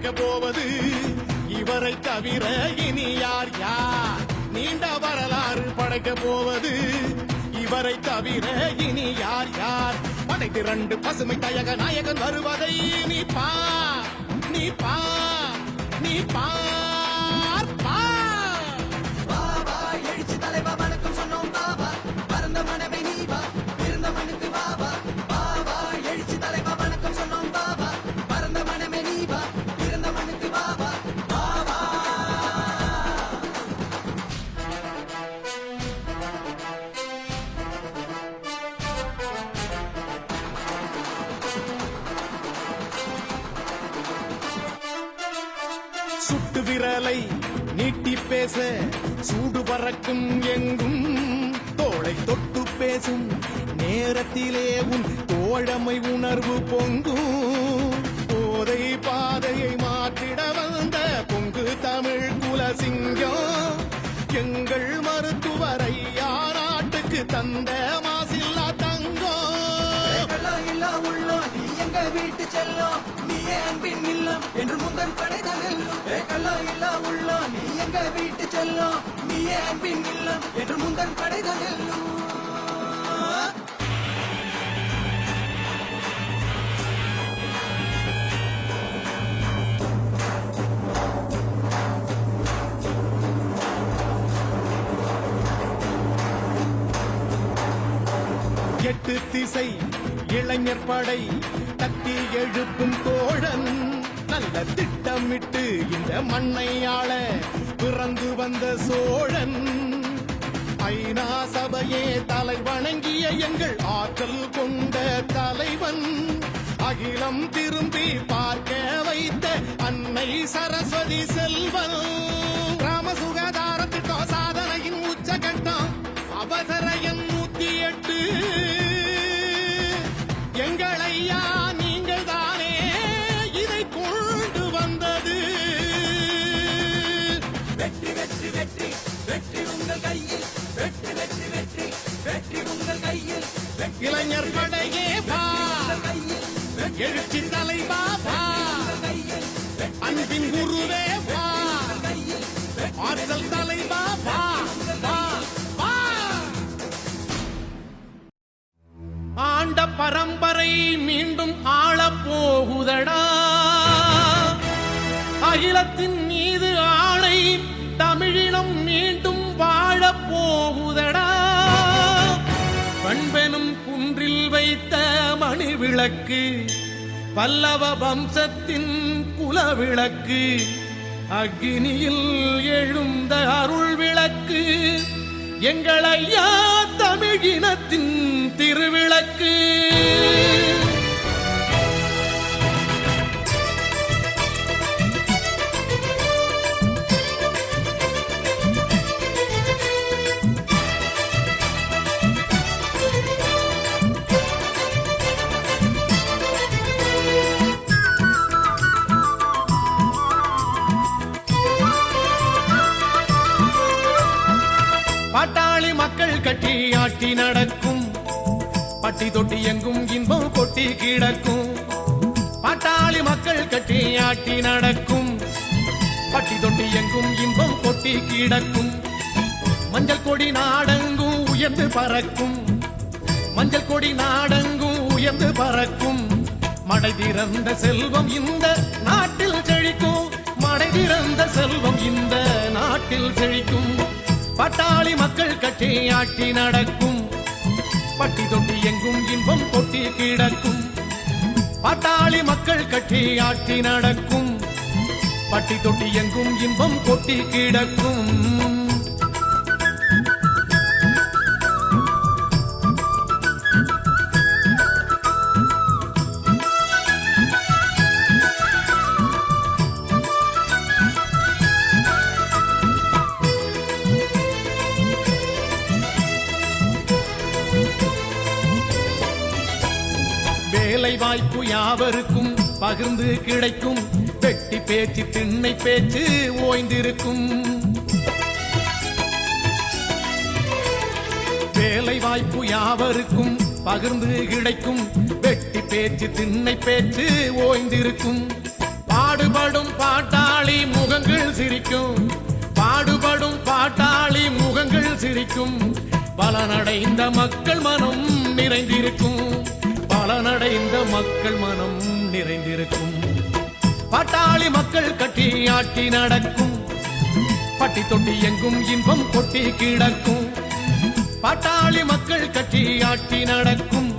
படைக்க போவது இவரை தவிர இனி யார் யார்? நீண்ட வரலாறு படைக்க போவது. இவரை தவிர இனி யார் யார்? படை திரண்டு பசுமை தயக நாயகன் வருவதை நீ பா நீ பா நீ பா பேச. சூடு பறக்கும் எங்கும் தோளை தொட்டு பேசும் நேரத்திலே உன் தோழமை உணர்வு பொங்கும். போதை பாதையை மாற்றிட வந்த பொங்கு தமிழ் குலசிங்கம். எங்கள் மருத்துவரை நாட்டுக்கு தந்த மாசில்லா தங்கம். வெள்ளம் எங்க வீட்டு செல்லும்? நீயே அன்பின் இல்லம் என்று முந்தன் படைதான் வெல்லும் கள்ளம் இல்லா உள்ளா நீ எங்க வீட்டு செல்லம் நீயே அன்பின் இல்லம் என்று முந்தன் படைதான் எட்டு திசை இளைஞர் படை தட்டி எழுப்பும் தோழன் நல்ல திட்டமிட்டு இந்த மண்ணையாள பிறந்து வந்த சோழன். ஐநா சபையே தலை வணங்கிய எங்கள் ஆற்றல் கொண்ட தலைவன். அகிலம் திரும்பி பார்க்க வைத்த அன்னை சரஸ்வதி செல்வன். ராமசுகதா இளைஞர் படையே வா. எழுச்சி தலைவா வா. அன்பின் குருவே வா. ஆற்றல் தலைவா வா. வா. ஆண்ட பரம்பரை மீண்டும் ஆளப் போகுதடா. அகிலத்தின் மீது ஆணை தமிழினம் மீண்டும் வாழப் போகுதடா. குன்றில் வைத்த மணி விளக்கு பல்லவ வம்சத்தின் குலவிளக்கு அக்னியில் எழுந்த அருள் விளக்கு எங்கள் ஐயா தமிழினத்தின் திருவிளக்கு. நடக்கும். பட்டி தொட்டி எங்கும் இன்பம் கொட்டி கிடக்கும். பட்டாளி மக்கள் கட்டி ஆட்டி நடக்கும். பட்டி தொட்டி எங்கும் இன்பம் கொட்டி கிடக்கும். மஞ்சள் கொடி நாடெங்கும் உயர்ந்து பறக்கும். மஞ்சள் கொடி நாடெங்கும் உயர்ந்து பறக்கும். மடை திறந்த செல்வம் இந்த நாட்டில் செழிக்கும். மடை திறந்த செல்வம் இந்த நாட்டில் செழிக்கும். பட்டாளி மக்கள் கட்டி ஆட்டி நடக்கும். பட்டி தொட்டி எங்கும் இன்பம் கொட்டி கிடக்கும். பட்டாளி மக்கள் கட்டி ஆட்டி நடக்கும். பட்டி தொட்டி எங்கும் இன்பம் கொட்டி கிடக்கும். வேலை வாய்ப்பு யாவருக்கும் பகிர்ந்து கிடைக்கும். வெட்டி பேச்சு திண்ணை பேச்சு ஓய்ந்திருக்கும். வேலை வாய்ப்பு யாவருக்கும் பகிர்ந்து கிடைக்கும். வெட்டி பேச்சு திண்ணை பேச்சு ஓய்ந்திருக்கும். பாடுபடும் பாட்டாளி முகங்கள் சிரிக்கும். பாடுபடும் பாட்டாளி முகங்கள் சிரிக்கும். பலனடைந்த மக்கள் மனம் நிறைந்திருக்கும். பலனடைந்த மக்கள் மனம் நிறைந்திருக்கும். பாட்டாளி மக்கள் கட்டி ஆட்டி நடக்கும். பட்டி தொட்டி எங்கும் இன்பம் கொட்டி கிடக்கும். பாட்டாளி மக்கள் கட்டி ஆட்டி நடக்கும்.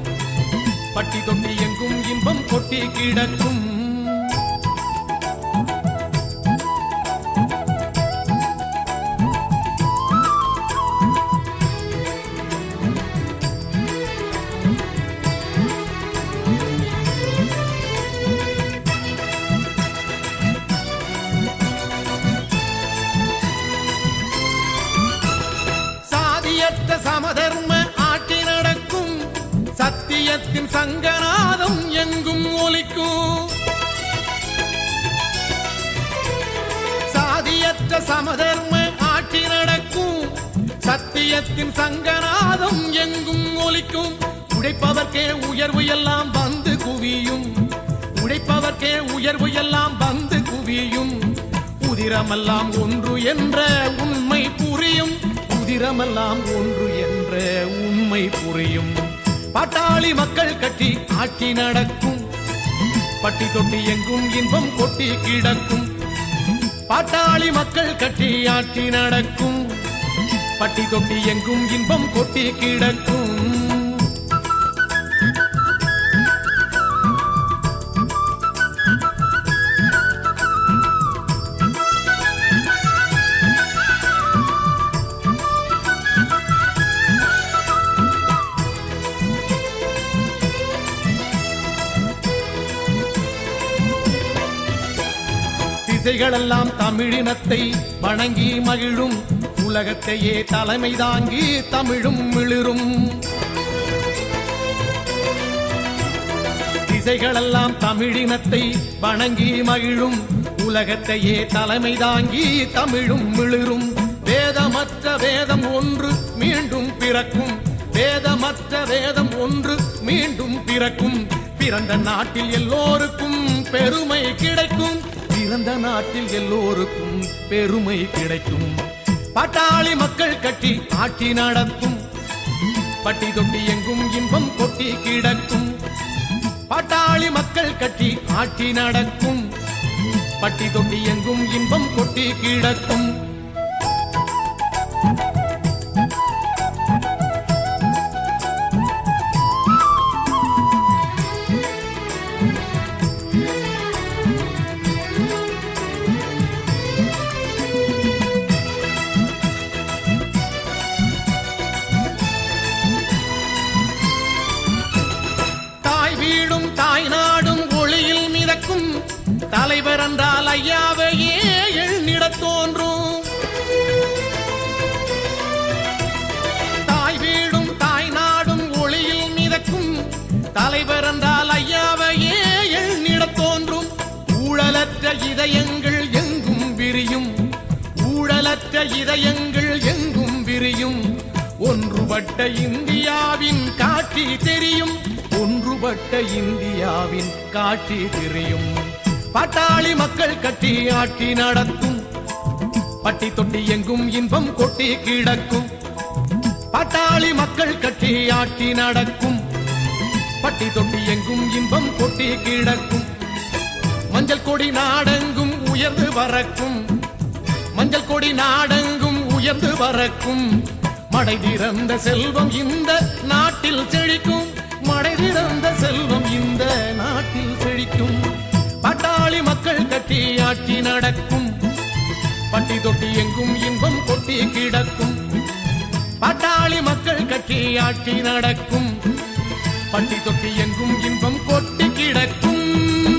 பட்டி தொட்டி எங்கும் இன்பம் கொட்டி கிடக்கும். சாதியற்ற சமதர்ம ஆட்சி நடக்கும். சத்தியத்தின் சங்கநாதம் எங்கும் ஒலிக்கும். சாதியற்ற சமதர்ம ஆட்சி நடக்கும். சத்தியத்தின் சங்கநாதம் எங்கும் ஒலிக்கும். உழைப்பவர்க்கே உயர்வு எல்லாம் வந்து குவியும். உழைப்பவர்க்கே உயர்வு எல்லாம் வந்து குவியும். உதிரமெல்லாம் ஒன்று என்ற உண்மை புரியும். உதிரமெல்லாம் ஒன்று என்ற உண்மை புரியும். பாட்டாளி மக்கள் கட்டி ஆட்சி நடக்கும். பட்டி தொட்டி எங்கும் இன்பம் கொட்டி கிடக்கும். பாட்டாளி மக்கள் கட்டி ஆட்சி நடக்கும். பட்டி தொட்டி எங்கும் இன்பம் கொட்டி கிடக்கும். மொழிகளெல்லாம் தமிழினத்தை வணங்கி மகிழும். உலகத்தையே தலைமை தாங்கி தமிழும் மிளிரும். திசைகளெல்லாம் தமிழினத்தை வணங்கி மகிழும். உலகத்தையே தலைமை தாங்கி தமிழும் மிளிரும். வேதமற்ற வேதம் ஒன்று மீண்டும் பிறக்கும். வேதமற்ற வேதம் ஒன்று மீண்டும் பிறக்கும். பிறந்த நாட்டில் எல்லோருக்கும் பெருமை கிடைக்கும். பிறந்த நாட்டில் எல்லோருக்கும் பெருமை கிடைக்கும். பட்டாளி மக்கள் கட்டி ஆட்சி நடத்தும் பட்டி தொட்டி எங்கும் இன்பம் கொட்டி கிடக்கும். பட்டாளி மக்கள் கட்டி ஆட்சி நடக்கும். பட்டி தொட்டி எங்கும் இன்பம் கொட்டி கிடக்கும். தலைவர் என்றால் ஐயாவையே எண்ணிடத் தோன்றும். தாய் வீடும் தாய் நாடும் ஒளியில் மிதக்கும். தலைவர் என்றால் ஐயாவையே எண்ணிடத் தோன்றும். ஊழலற்ற இதயங்கள் எங்கும் விரியும். ஊழலற்ற இதயங்கள் எங்கும் விரியும். ஒன்றுபட்ட இந்தியாவின் காட்சி தெரியும். ஒன்றுபட்ட இந்தியாவின் காட்சி தெரியும். பாட்டாளி மக்கள் கட்டி ஆட்சி நடத்தும் பட்டி தொட்டி எங்கும் இன்பம் கொட்டி கிடக்கும். பாட்டாளி மக்கள் கட்டி ஆட்சி நடக்கும். பட்டி தொட்டி எங்கும் இன்பம் கொட்டி கிடக்கும். மஞ்சள் கொடி நாடெங்கும் உயர்ந்து வரக்கும் மஞ்சள் கொடி நாடெங்கும் உயர்ந்து வரக்கும் மடை திறந்த செல்வம் இந்த நாட்டில் செழிக்கும். மடை திறந்த செல்வம் இந்த நாட்டில் செழிக்கும். பட்டாளி மக்கள் கட்டி ஆட்சி நடக்கும். பட்டி தொட்டி எங்கும் இன்பம் கொட்டி கிடக்கும். பட்டாளி மக்கள் கட்டி ஆட்சி நடக்கும். பட்டி தொட்டி எங்கும் இன்பம் கொட்டி கிடக்கும்.